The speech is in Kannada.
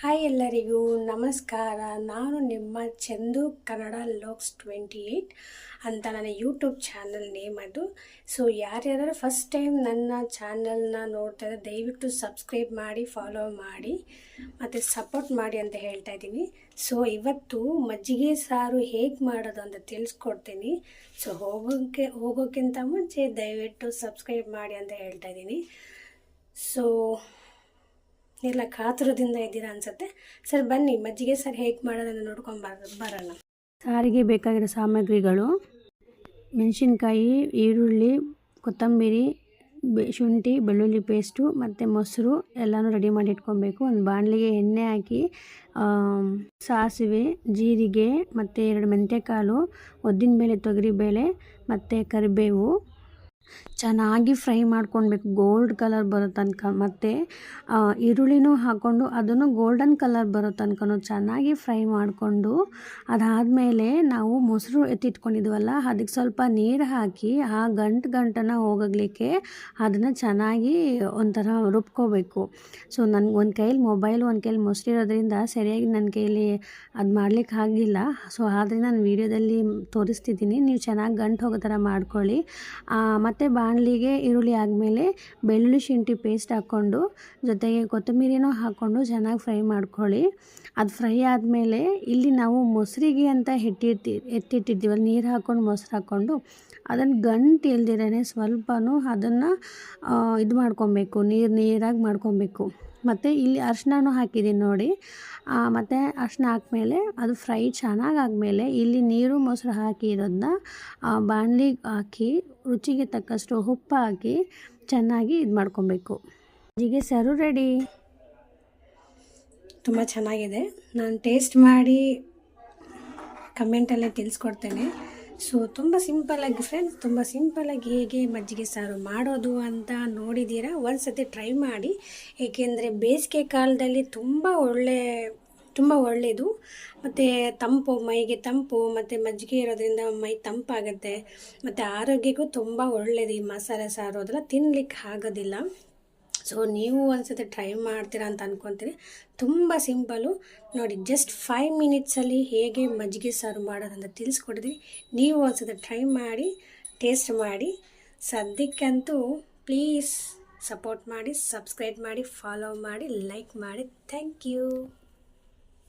ಹಾಯ್ ಎಲ್ಲರಿಗೂ ನಮಸ್ಕಾರ. ನಾನು ನಿಮ್ಮ ಚಂದು ಕನ್ನಡ ಲೋಕ್ಸ್ ಟ್ವೆಂಟಿ ಏಯ್ಟ್ ಅಂತ ನನ್ನ ಯೂಟ್ಯೂಬ್ ಚಾನಲ್ ನೇಮ್ ಅದು. ಸೊ ಯಾರ್ಯಾರು ಫಸ್ಟ್ ಟೈಮ್ ನನ್ನ ಚಾನಲ್ನ ನೋಡ್ತಾ ಇದ್ದಾರೆ ದಯವಿಟ್ಟು ಸಬ್ಸ್ಕ್ರೈಬ್ ಮಾಡಿ ಫಾಲೋ ಮಾಡಿ, ಮತ್ತು ಸಪೋರ್ಟ್ ಮಾಡಿ ಅಂತ ಹೇಳ್ತಾ ಇದ್ದೀನಿ. ಸೊ ಇವತ್ತು ಮಜ್ಜಿಗೆ ಸಾರು ಹೇಗೆ ಮಾಡೋದು ಅಂತ ತಿಳಿಸ್ಕೊಡ್ತೀನಿ. ಸೊ ಹೋಗೋಕ್ಕೆ ಹೋಗೋಕ್ಕಿಂತ ಮುಂಚೆ ದಯವಿಟ್ಟು ಸಬ್ಸ್ಕ್ರೈಬ್ ಮಾಡಿ ಅಂತ ಹೇಳ್ತಾ ಇದ್ದೀನಿ. ಸೊ ಎಲ್ಲ ಕಾತುರದಿಂದ ಇದ್ದೀರಾ ಅನ್ಸುತ್ತೆ. ಸರ್, ಬನ್ನಿ, ಮಜ್ಜಿಗೆ ಸರ್ ಹೇಗೆ ಮಾಡೋದನ್ನು ನೋಡ್ಕೊಂಡು ಬರ, ಬರೋಣ. ಸಾರಿಗೆ ಬೇಕಾಗಿರೋ ಸಾಮಗ್ರಿಗಳು, ಮೆಣಸಿನ್ಕಾಯಿ, ಈರುಳ್ಳಿ, ಕೊತ್ತಂಬರಿ ಶುಂಠಿ, ಬೆಳ್ಳುಳ್ಳಿ ಪೇಸ್ಟು ಮತ್ತು ಮೊಸರು ಎಲ್ಲನೂ ರೆಡಿ ಮಾಡಿ ಇಟ್ಕೊಬೇಕು. ಒಂದು ಬಾಣಲಿಗೆ ಎಣ್ಣೆ ಹಾಕಿ ಸಾಸಿವೆ, ಜೀರಿಗೆ ಮತ್ತು ಎರಡು ಮೆಂತ್ಯಕಾಳು ಉದ್ದಿನಬೇಳೆ ತೊಗರಿಬೇಳೆ ಮತ್ತು ಕರಿಬೇವು. ಚೆನ್ನಾಗಿ ಫ್ರೈ ಮಾಡ್ಕೊಳ್ಬೇಕು. ಗೋಲ್ಡ್ ಕಲರ್ ಬರೋ ತನಕ. ಮತ್ತು ಈರುಳ್ಳಿನೂ ಹಾಕ್ಕೊಂಡು ಅದನ್ನು ಗೋಲ್ಡನ್ ಕಲರ್ ಬರೋ ತನಕ ಚೆನ್ನಾಗಿ ಫ್ರೈ ಮಾಡಿಕೊಂಡು ಅದಾದಮೇಲೆ ನಾವು ಮೊಸರು ಎತ್ತಿಟ್ಕೊಂಡಿದ್ವಲ್ಲ, ಅದಕ್ಕೆ ಸ್ವಲ್ಪ ನೀರು ಹಾಕಿ ಆ ಗಂಟು ಗಂಟನ್ನು ಹೋಗಲಿಕ್ಕೆ ಅದನ್ನು ಚೆನ್ನಾಗಿ ಒಂಥರ ರುಬ್ಕೋಬೇಕು. ಸೊ, ನನಗೆ ಒಂದು ಕೈಲಿ ಮೊಬೈಲ್, ಒಂದು ಕೈಲಿ ಮೊಸರು ಇರೋದ್ರಿಂದ ಸರಿಯಾಗಿ ನನ್ನ ಕೈಲಿ ಅದು ಮಾಡ್ಲಿಕ್ಕೆ ಆಗಿಲ್ಲ. ಸೊ, ಆದರೆ ನಾನು ವೀಡಿಯೋದಲ್ಲಿ ತೋರಿಸ್ತಿದ್ದೀನಿ. ನೀವು ಚೆನ್ನಾಗಿ ಗಂಟು ಹೋಗೋ ಥರ ಮಾಡ್ಕೊಳ್ಳಿ. ಮತ್ತು ಬಾಣಲಿಗೆ ಈರುಳ್ಳಿ ಆದಮೇಲೆ ಬೆಳ್ಳುಳ್ಳಿ ಶುಂಠಿ ಪೇಸ್ಟ್ ಹಾಕ್ಕೊಂಡು, ಜೊತೆಗೆ ಕೊತ್ತಂಬರಿನೂ ಹಾಕ್ಕೊಂಡು ಚೆನ್ನಾಗಿ ಫ್ರೈ ಮಾಡ್ಕೊಳ್ಳಿ. ಅದು ಫ್ರೈ ಆದಮೇಲೆ ಇಲ್ಲಿ ನಾವು ಮೊಸರಿಗೆ ಅಂತ ಹೆಟ್ಟಿರ್ತಿ ಎತ್ತಿಟ್ಟಿದ್ದೀವಲ್ಲ ನೀರು ಹಾಕ್ಕೊಂಡು ಮೊಸರು ಹಾಕ್ಕೊಂಡು ಅದನ್ನು ಗಂಟು ಇಲ್ದಿರೇ ಸ್ವಲ್ಪನೂ ಅದನ್ನು ಇದು ಮಾಡ್ಕೊಬೇಕು. ನೀರು ನೀರಾಗಿ ಮಾಡ್ಕೊಬೇಕು. ಮತ್ತು ಇಲ್ಲಿ ಅರ್ಶಿನೂ ಹಾಕಿದ್ದೀನಿ ನೋಡಿ. ಮತ್ತು ಅರ್ಶಿನ ಹಾಕ್ಮೇಲೆ ಅದು ಫ್ರೈ ಚೆನ್ನಾಗಿ ಆದಮೇಲೆ ಇಲ್ಲಿ ನೀರು ಮೊಸರು ಹಾಕಿ ಇರೋದನ್ನ ಬಾಣಲಿಗೆ ಹಾಕಿ, ರುಚಿಗೆ ತಕ್ಕಷ್ಟು ಉಪ್ಪು ಹಾಕಿ ಚೆನ್ನಾಗಿ ಇದು ಮಾಡ್ಕೊಬೇಕು. ಹೀಗೆ ಸರು ರೆಡಿ. ತುಂಬ ಚೆನ್ನಾಗಿದೆ. ನಾನು ಟೇಸ್ಟ್ ಮಾಡಿ ಕಮೆಂಟಲ್ಲೇ ತಿಳಿಸ್ಕೊಡ್ತೇನೆ. ಸೊ ತುಂಬ ಸಿಂಪಲ್ಲಾಗಿ ಫ್ರೆಂಡ್ಸ್ ತುಂಬ ಸಿಂಪಲ್ಲಾಗಿ ಹೇಗೆ ಮಜ್ಜಿಗೆ ಸಾರು ಮಾಡೋದು ಅಂತ ನೋಡಿದ್ದೀರಾ? ಒಂದು ಸತಿ ಟ್ರೈ ಮಾಡಿ. ಏಕೆಂದರೆ ಬೇಸಿಗೆ ಕಾಲದಲ್ಲಿ ತುಂಬ ಒಳ್ಳೆ, ತುಂಬ ಒಳ್ಳೆಯದು ಮತ್ತು ತಂಪು, ಮೈಗೆ ತಂಪು, ಮತ್ತು ಮಜ್ಜಿಗೆ ಇರೋದ್ರಿಂದ ಮೈ ತಂಪಾಗುತ್ತೆ. ಮತ್ತು ಆರೋಗ್ಯಕ್ಕೂ ತುಂಬ ಒಳ್ಳೆಯದು ಈ ಮಸಾಲೆ ಸಾರು. ಅದೆಲ್ಲ ತಿನ್ನಲಿಕ್ಕೆ ಆಗೋದಿಲ್ಲ. ಸೊ ನೀವು ಒಂದ್ಸತಿ ಟ್ರೈ ಮಾಡ್ತೀರಾ ಅಂತ ಅಂದ್ಕೊತೀನಿ ತುಂಬ ಸಿಂಪಲು ನೋಡಿ ಜಸ್ಟ್ ಫೈವ್ ಮಿನಿಟ್ಸಲ್ಲಿ ಹೇಗೆ ಮಜ್ಜಿಗೆ ಸಾರು ಮಾಡೋದಂತ ತಿಳಿಸ್ಕೊಡ್ತೀನಿ. ನೀವು ಒಂದ್ಸತಿ ಟ್ರೈ ಮಾಡಿ ಟೇಸ್ಟ್ ಮಾಡಿ. ಸದ್ಯಕ್ಕಂತೂ ಪ್ಲೀಸ್ ಸಪೋರ್ಟ್ ಮಾಡಿ ಸಬ್ಸ್ಕ್ರೈಬ್ ಮಾಡಿ ಫಾಲೋ ಮಾಡಿ ಲೈಕ್ ಮಾಡಿ. Thank you